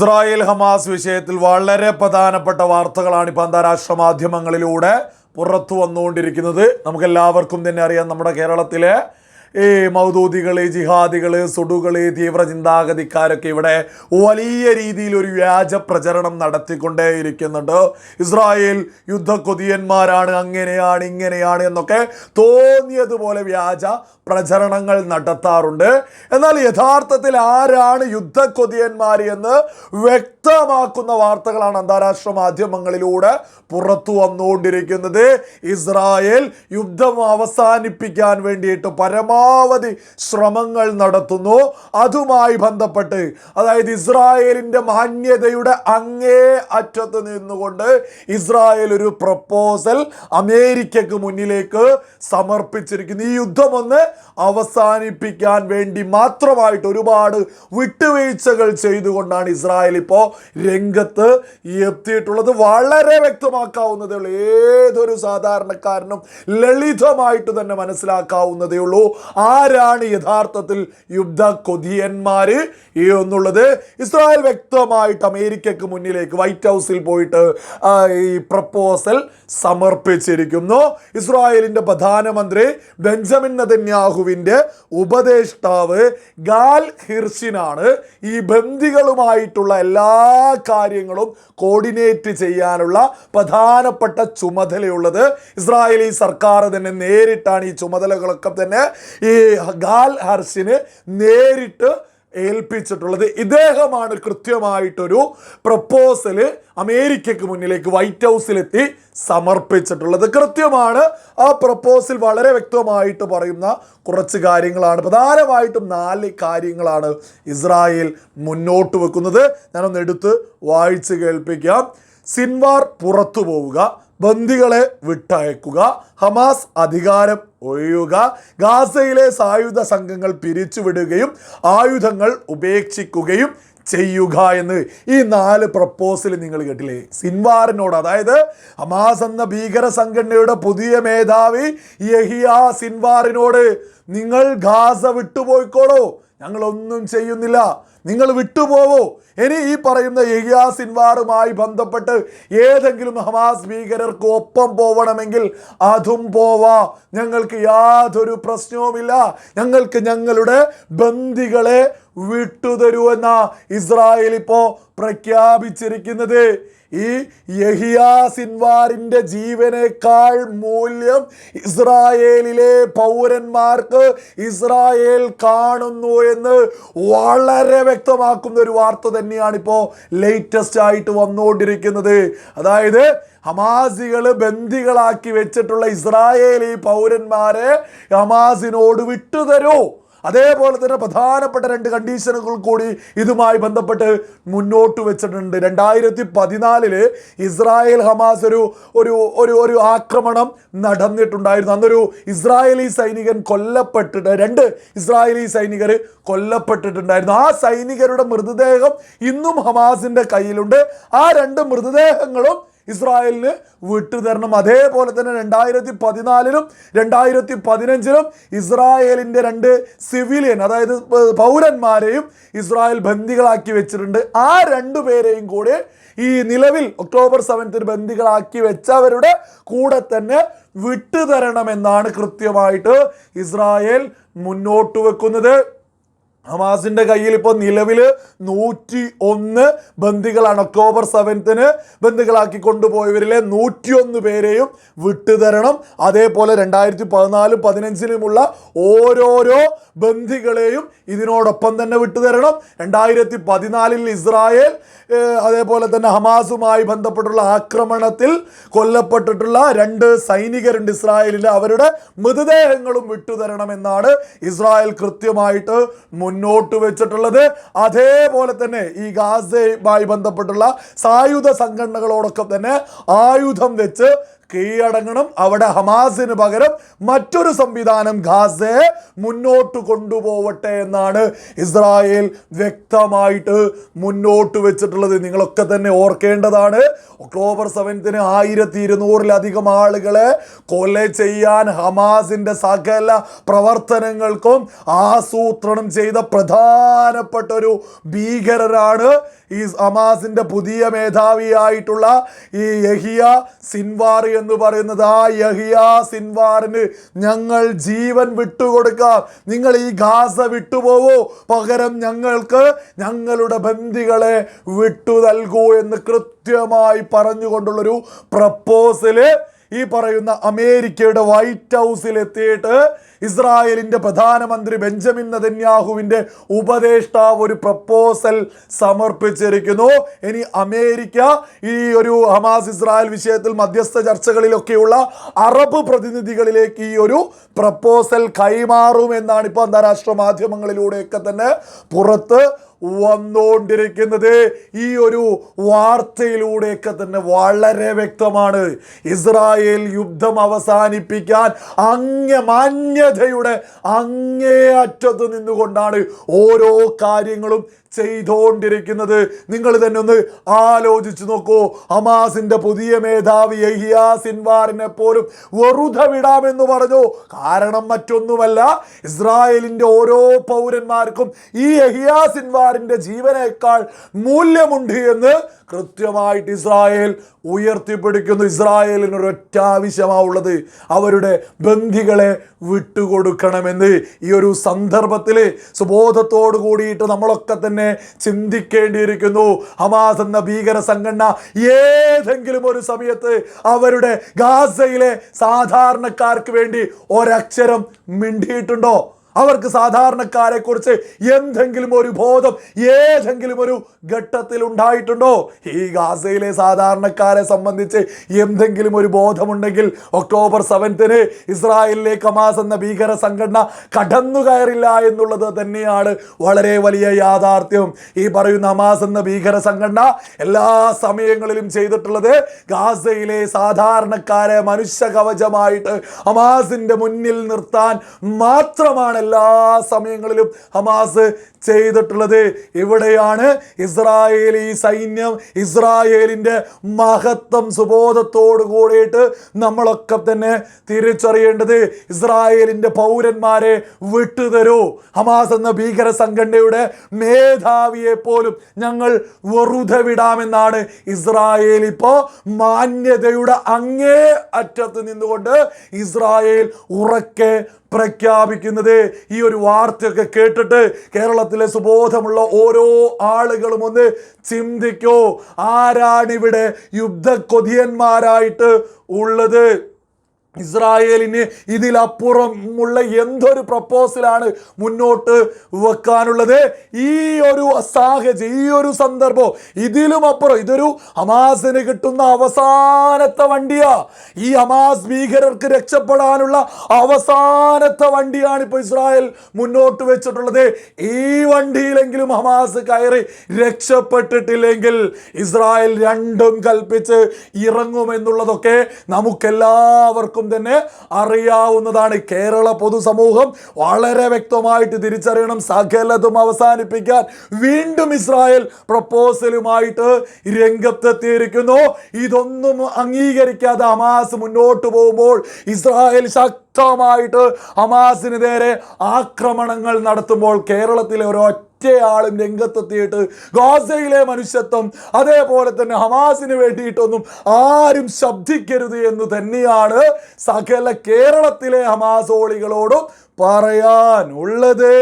Israel Hamas വിഷയത്തിൽ വളരെ പ്രധാനപ്പെട്ട വാർത്തകളാണ് ഇപ്പോൾ അന്താരാഷ്ട്ര മാധ്യമങ്ങളിലൂടെ പുറത്തു വന്നുകൊണ്ടിരിക്കുന്നത്. നമുക്കെല്ലാവർക്കും തന്നെ അറിയാം നമ്മുടെ കേരളത്തിലെ ഈ മൗദൂദികൾ ജിഹാദികൾ സുഡുകൾ തീവ്ര ചിന്താഗതിക്കാരൊക്കെ ഇവിടെ വലിയ രീതിയിൽ ഒരു വ്യാജ പ്രചരണം നടത്തിക്കൊണ്ടേ ഇരിക്കുന്നുണ്ട് ഇസ്രായേൽ യുദ്ധക്കൊതിയന്മാരാണ് അങ്ങനെയാണ് ഇങ്ങനെയാണ് എന്നൊക്കെ തോന്നിയതുപോലെ വ്യാജ പ്രചരണങ്ങൾ നടത്താറുണ്ട്. എന്നാൽ യഥാർത്ഥത്തിൽ ആരാണ് യുദ്ധക്കൊതിയന്മാർ എന്ന് വ്യക്തമാക്കുന്ന വാർത്തകളാണ് അന്താരാഷ്ട്ര മാധ്യമങ്ങളിലൂടെ പുറത്തു വന്നുകൊണ്ടിരിക്കുന്നത്. ഇസ്രായേൽ യുദ്ധം അവസാനിപ്പിക്കാൻ വേണ്ടിയിട്ട് പരമാവധി ശ്രമങ്ങൾ നടത്തുന്നു. അതുമായി ബന്ധപ്പെട്ട് അതായത് ഇസ്രായേലിന്റെ മാന്യതയുടെ അങ്ങേ അറ്റത്ത് നിന്നുകൊണ്ട് ഇസ്രായേൽ ഒരു പ്രപ്പോസൽ അമേരിക്കക്ക് മുന്നിലേക്ക് സമർപ്പിച്ചിരിക്കുന്നു. ഈ യുദ്ധമൊന്ന് അവസാനിപ്പിക്കാൻ വേണ്ടി മാത്രമായിട്ട് ഒരുപാട് വിട്ടുവീഴ്ചകൾ ചെയ്തുകൊണ്ടാണ് ഇസ്രായേൽ ഇപ്പോൾ രംഗത്ത് എത്തിയിട്ടുള്ളത്. വളരെ വ്യക്തമാക്കാവുന്നതേ ഉള്ളൂ. ഏതൊരു സാധാരണക്കാരനും ലളിതമായിട്ട് തന്നെ മനസ്സിലാക്കാവുന്നതേ ഉള്ളൂ. ആരാണ് യഥാർത്ഥത്തിൽ യുദ്ധ കൊതിയന്മാർ എന്നുള്ളത് ഇസ്രായേൽ വ്യക്തമായിട്ട് അമേരിക്കക്ക് മുന്നിലേക്ക് വൈറ്റ് ഹൗസിൽ പോയിട്ട് ഈ പ്രപ്പോസൽ സമർപ്പിച്ചിരിക്കുന്നു. ഇസ്രായേലിന്റെ പ്രധാനമന്ത്രി ബെഞ്ചമിൻ നദന്യാഹുവിന്റെ ഉപദേഷ്ടാവ് ഗാൽ ഹിർഷിനാണ് ഈ ബന്ദികളുമായിട്ടുള്ള എല്ലാ കാര്യങ്ങളും കോർഡിനേറ്റ് ചെയ്യാനുള്ള പ്രധാനപ്പെട്ട ചുമതലയുള്ളത്. ഇസ്രായേലി സർക്കാർ തന്നെ നേരിട്ടാണ് ഈ ചുമതലകളൊക്കെ തന്നെ ഈ ഗാൽ ഹർസിനെ നേരിട്ട് ഏൽപ്പിച്ചിട്ടുള്ളത് ഇദ്ദേഹമാണ് കൃത്യമായിട്ടൊരു പ്രപ്പോസൽ അമേരിക്കയ്ക്ക് മുന്നിലേക്ക് വൈറ്റ് ഹൗസിലെത്തി സമർപ്പിച്ചിട്ടുള്ളത്. കൃത്യമാണ് ആ പ്രപ്പോസൽ വളരെ വ്യക്തമായിട്ട് പറയുന്ന കുറച്ച് കാര്യങ്ങളാണ്. പ്രധാനമായിട്ടും നാല് കാര്യങ്ങളാണ് ഇസ്രായേൽ മുന്നോട്ട് വെക്കുന്നത്. ഞാനൊന്ന് എടുത്ത് വായിച്ച് കേൾപ്പിക്കാം. സിൻവാർ പുറത്തു പോവുക. ബന്ദികളെ വിട്ടയക്കുക ഹമാസ് അധികാരം ഒഴിയുക ഗാസയിലെ സായുധ സംഘങ്ങൾ പിരിച്ചുവിടുകയും ആയുധങ്ങൾ ഉപേക്ഷിക്കുകയും ചെയ്യുക എന്ന് ഈ നാല് പ്രപ്പോസൽ നിങ്ങൾ കേട്ടില്ലേ? സിൻവാറിനോട് അതായത് ഹമാസ് എന്ന ഭീകര സംഘടനയുടെ പുതിയ മേധാവി യഹിയ സിൻവാറിനോട് നിങ്ങൾ ഗാസ വിട്ടുപോയിക്കോളൂ ഞങ്ങളൊന്നും ചെയ്യുന്നില്ല. നിങ്ങൾ വിട്ടുപോവോ ഇനി ഈ പറയുന്ന യഹിയാ സിൻവാറുമായി ബന്ധപ്പെട്ട് ഏതെങ്കിലും ഹമാസ് ഭീകരർക്ക് ഒപ്പം പോവണമെങ്കിൽ അതും പോവാ. ഞങ്ങൾക്ക് യാതൊരു പ്രശ്നവുമില്ല. ഞങ്ങൾക്ക് ഞങ്ങളുടെ ബന്ദികളെ വിട്ടുതരുവെന്ന ഇസ്രായേൽ ഇപ്പോൾ പ്രഖ്യാപിച്ചിരിക്കുന്നത്. ഈ യഹിയാ സിൻവാറിന്റെ ജീവനേക്കാൾ മൂല്യം ഇസ്രായേലിലെ പൗരന്മാർക്ക് ഇസ്രായേൽ കാണുന്നു എന്ന് വളരെ വ്യക്തമാക്കുന്ന ഒരു വാർത്ത തന്നെയാണ് ഇപ്പോൾ ലേറ്റസ്റ്റ് ആയിട്ട് വന്നുകൊണ്ടിരിക്കുന്നത്. അതായത് ഹമാസികൾ ബന്ദികളാക്കി വെച്ചിട്ടുള്ള ഇസ്രായേലി പൗരന്മാരെ ഹമാസിനോട് വിട്ടുതരൂ. അതേപോലെ തന്നെ പ്രധാനപ്പെട്ട രണ്ട് കണ്ടീഷനുകൾ കൂടി ഇതുമായി ബന്ധപ്പെട്ട് മുന്നോട്ട് വെച്ചിട്ടുണ്ട്. രണ്ടായിരത്തി പതിനാലിൽ ഇസ്രായേൽ ഹമാസ് ഒരു ഒരു ഒരു ഒരു ആക്രമണം നടന്നിട്ടുണ്ടായിരുന്നു. അന്നൊരു ഇസ്രായേലി സൈനികൻ കൊല്ലപ്പെട്ടിട്ട് രണ്ട് ഇസ്രായേലി സൈനികർ കൊല്ലപ്പെട്ടിട്ടുണ്ടായിരുന്നു. ആ സൈനികരുടെ മൃതദേഹം ഇന്നും ഹമാസിന്റെ കയ്യിലുണ്ട്. ആ രണ്ട് മൃതദേഹങ്ങളും ഇസ്രായേലിന് വിട്ടുതരണം. അതേപോലെ തന്നെ രണ്ടായിരത്തി പതിനാലിലും രണ്ടായിരത്തി പതിനഞ്ചിലും ഇസ്രായേലിന്റെ രണ്ട് സിവിലിയൻ അതായത് പൗരന്മാരെയും ഇസ്രായേൽ ബന്ദികളാക്കി വെച്ചിട്ടുണ്ട്. ആ രണ്ടു പേരെയും കൂടി ഈ നിലവിൽ ഒക്ടോബർ സെവൻത്തിന് ബന്ദികളാക്കി വെച്ചവരുടെ കൂടെ തന്നെ വിട്ടുതരണമെന്നാണ് കൃത്യമായിട്ട് ഇസ്രായേൽ മുന്നോട്ട് വെക്കുന്നത്. ഹമാസിന്റെ കയ്യിൽ ഇപ്പോൾ നിലവിൽ നൂറ്റി ഒന്ന് ബന്ദികളാണ്. ഒക്ടോബർ സെവൻത്തിന് ബന്ദികളാക്കി കൊണ്ടുപോയവരിലെ നൂറ്റിയൊന്ന് പേരെയും വിട്ടുതരണം. അതേപോലെ രണ്ടായിരത്തി പതിനാലും പതിനഞ്ചിലുമുള്ള ഓരോരോ ബന്ദികളെയും ഇതിനോടൊപ്പം തന്നെ വിട്ടുതരണം. രണ്ടായിരത്തി പതിനാലിൽ ഇസ്രായേൽ അതേപോലെ തന്നെ ഹമാസുമായി ബന്ധപ്പെട്ടുള്ള ആക്രമണത്തിൽ കൊല്ലപ്പെട്ടിട്ടുള്ള രണ്ട് സൈനികരുണ്ട് ഇസ്രായേലിൽ അവരുടെ മൃതദേഹങ്ങളും വിട്ടുതരണമെന്നാണ് ഇസ്രായേൽ കൃത്യമായിട്ട് മുന്നോട്ട് വെച്ചിട്ടുള്ളത്. അതേപോലെ തന്നെ ഈ ഗാസയുമായി ബന്ധപ്പെട്ടുള്ള സായുധ സംഘടനകളോടൊക്കെ തന്നെ ആയുധം വെച്ച് കീഴടങ്ങണം. അവിടെ ഹമാസിന് പകരം മറ്റൊരു സംവിധാനം ഗാസയെ മുന്നോട്ട് കൊണ്ടുപോവട്ടെ എന്നാണ് ഇസ്രായേൽ വ്യക്തമായിട്ട് മുന്നോട്ട് വെച്ചിട്ടുള്ളത്. നിങ്ങളൊക്കെ തന്നെ ഓർക്കേണ്ടതാണ് ഒക്ടോബർ സെവൻത്തിന് ആയിരത്തി ഇരുന്നൂറിലധികം ആളുകളെ കൊല ചെയ്യാൻ ഹമാസിന്റെ സകല പ്രവർത്തനങ്ങൾക്കും ആസൂത്രണം ചെയ്ത പ്രധാനപ്പെട്ട ഒരു ഭീകരരാണ് ഈ ഹമാസിന്റെ പുതിയ മേധാവിയായിട്ടുള്ള ഈ യഹിയ സിൻവാർ എന്ന് പറയുന്നത് ആ യഹിയാ സിൻവാറിന് ഞങ്ങൾ ജീവൻ വിട്ടുകൊടുക്കാം. നിങ്ങൾ ഈ ഗാസ വിട്ടുപോവോ? പകരം ഞങ്ങൾക്ക് ഞങ്ങളുടെ ബന്ധികളെ വിട്ടു നൽകൂ എന്ന് കൃത്യമായി പറഞ്ഞുകൊണ്ടുള്ളൊരു പ്രപ്പോസൽ ഈ പറയുന്ന അമേരിക്കയുടെ വൈറ്റ് ഹൗസിൽ എത്തിയിട്ട് ഇസ്രായേലിന്റെ പ്രധാനമന്ത്രി ബെഞ്ചമിൻ നദന്യാഹുവിന്റെ ഉപദേഷ്ടാവ് ഒരു പ്രപ്പോസൽ സമർപ്പിച്ചിരിക്കുന്നു. ഇനി അമേരിക്ക ഈ ഒരു ഹമാസ് ഇസ്രായേൽ വിഷയത്തിൽ മധ്യസ്ഥ ചർച്ചകളിലൊക്കെയുള്ള അറബ് പ്രതിനിധികളിലേക്ക് ഈ ഒരു പ്രപ്പോസൽ കൈമാറും എന്നാണ് ഇപ്പോൾ അന്താരാഷ്ട്ര മാധ്യമങ്ങളിലൂടെയൊക്കെ തന്നെ പുറത്ത് വന്നുകൊണ്ടിരിക്കുന്നത്. ഈ ഒരു വാർത്തയിലൂടെയൊക്കെ തന്നെ വളരെ വ്യക്തമാണ്. ഇസ്രായേൽ യുദ്ധം അവസാനിപ്പിക്കാൻ അങ്ങ മാന്യതയുടെ അങ്ങേ അറ്റത്ത് നിന്നുകൊണ്ടാണ് ഓരോ കാര്യങ്ങളും ചെയ്തുകൊണ്ടിരിക്കുന്നത്. നിങ്ങൾ തന്നെ ഒന്ന് ആലോചിച്ചു നോക്കൂ. ഹമാസിന്റെ പുതിയ മേധാവി യഹിയ സിൻവാറിനെ പോലും വെറുതെ വിടാമെന്ന് പറഞ്ഞു. കാരണം മറ്റൊന്നുമല്ല ഇസ്രായേലിന്റെ ഓരോ പൗരന്മാർക്കും ഈ യഹിയ സിൻവാറിന്റെ ജീവനേക്കാൾ മൂല്യമുണ്ട് എന്ന് കൃത്യമായിട്ട് ഇസ്രായേൽ ഉയർത്തിപ്പിടിക്കുന്നു. ഇസ്രായേലിന് ഒരൊറ്റ അവരുടെ ബന്ധികളെ വിട്ടുകൊടുക്കണമെന്ന്. ഈ ഒരു സന്ദർഭത്തിൽ സുബോധത്തോടു കൂടിയിട്ട് നമ്മളൊക്കെ തന്നെ ചിന്തിക്കേണ്ടിയിരിക്കുന്നു. ഹമാസ് എന്ന ഭീകര സംഘടന ഏതെങ്കിലും ഒരു സമയത്ത് അവരുടെ ഗാസയിലെ സാധാരണക്കാർക്ക് വേണ്ടി ഒരക്ഷരം മിണ്ടിയിട്ടുണ്ടോ? അവർക്ക് സാധാരണക്കാരെ കുറിച്ച് എന്തെങ്കിലും ഒരു ബോധം ഏതെങ്കിലും ഒരു ഘട്ടത്തിൽ ഉണ്ടായിട്ടുണ്ടോ? ഈ ഗാസയിലെ സാധാരണക്കാരെ സംബന്ധിച്ച് എന്തെങ്കിലും ഒരു ബോധമുണ്ടെങ്കിൽ ഒക്ടോബർ സെവൻത്തിന് ഇസ്രായേലിലെ കമാസ് എന്ന ഭീകര സംഘടന കടന്നു കയറില്ല എന്നുള്ളത് തന്നെയാണ് വളരെ വലിയ യാഥാർത്ഥ്യം. ഈ പറയുന്ന ഹമാസ് എന്ന ഭീകര സംഘടന എല്ലാ സമയങ്ങളിലും ചെയ്തിട്ടുള്ളത് ഗാസയിലെ സാധാരണക്കാരെ മനുഷ്യ കവചമായിട്ട് മുന്നിൽ നിർത്താൻ മാത്രമാണ് എല്ലാ സമയങ്ങളിലും ഹമാസ് ചെയ്തിട്ടുള്ളത് ഇവിടെയാണ്. ഇസ്രായേലി സൈന്യം ഇസ്രായേലിന്റെ മഹത്വം സുബോധത്തോടു കൂടിയിട്ട് നമ്മളൊക്കെ തന്നെ തിരിച്ചറിയേണ്ടത് ഇസ്രായേലിന്റെ പൗരന്മാരെ വിട്ടുതരൂ. ഹമാസ് എന്ന ഭീകര സംഘടനയുടെ മേധാവിയെ പോലും ഞങ്ങൾ വെറുതെ വിടാമെന്നാണ് ഇസ്രായേൽ ഇപ്പോൾ മാന്യതയുടെ അങ്ങേ അറ്റത്ത് നിന്നുകൊണ്ട് ഇസ്രായേൽ ഉറക്കെ പ്രഖ്യാപിക്കുന്നത് ഈ ഒരു വാർത്തയൊക്കെ കേട്ടിട്ട് കേരളത്തിലെ സുബോധമുള്ള ഓരോ ആളുകളും ഒന്ന് ചിന്തിക്കോ. ആരാണിവിടെ യുദ്ധ കൊതിയന്മാരായിട്ട് ഉള്ളത്? ഇസ്രായേലിന് ഇതിലപ്പുറമുള്ള എന്തൊരു പ്രപ്പോസലാണ് മുന്നോട്ട് വെക്കാനുള്ളത്? ഈ ഒരു സാഹചര്യം ഈ ഒരു സന്ദർഭം ഇതിലും അപ്പുറം. ഇതൊരു ഹമാസിന് കിട്ടുന്ന അവസാനത്തെ വണ്ടിയാ. ഈ ഹമാസ് ഭീകരർക്ക് രക്ഷപ്പെടാനുള്ള അവസാനത്തെ വണ്ടിയാണ് ഇപ്പോൾ ഇസ്രായേൽ മുന്നോട്ട് വെച്ചിട്ടുള്ളത്. ഈ വണ്ടിയിലെങ്കിലും ഹമാസ് കയറി രക്ഷപ്പെട്ടിട്ടില്ലെങ്കിൽ ഇസ്രായേൽ രണ്ടും കൽപ്പിച്ച് ഇറങ്ങുമെന്നുള്ളതൊക്കെ നമുക്കെല്ലാവർക്കും തന്നെ അറിയാവുന്നതാണ്. കേരള പൊതുസമൂഹം വളരെ വ്യക്തമായിട്ട് തിരിച്ചറിയണം സകലതും അവസാനിപ്പിക്കാൻ. വീണ്ടും ഇസ്രായേൽ പ്രപ്പോസലുമായിട്ട് രംഗത്തെത്തിയിരിക്കുന്നു. ഇതൊന്നും അംഗീകരിക്കാതെ അമാസ് മുന്നോട്ട് പോകുമ്പോൾ ഇസ്രായേൽ ശക്തമായിട്ട് ഹമാസിന് നേരെ ആക്രമണങ്ങൾ നടത്തുമ്പോൾ കേരളത്തിലെ ഒരു ഒറ്റയാളും രംഗത്തെത്തിയിട്ട് ഗാസയിലെ മനുഷ്യത്വം അതേപോലെ തന്നെ ഹമാസിന് വേണ്ടിയിട്ടൊന്നും ആരും ശബ്ദിക്കരുത് എന്ന് തന്നെയാണ് സകല കേരളത്തിലെ ഹമാസോളികളോടും പറയാൻ ഉള്ളത്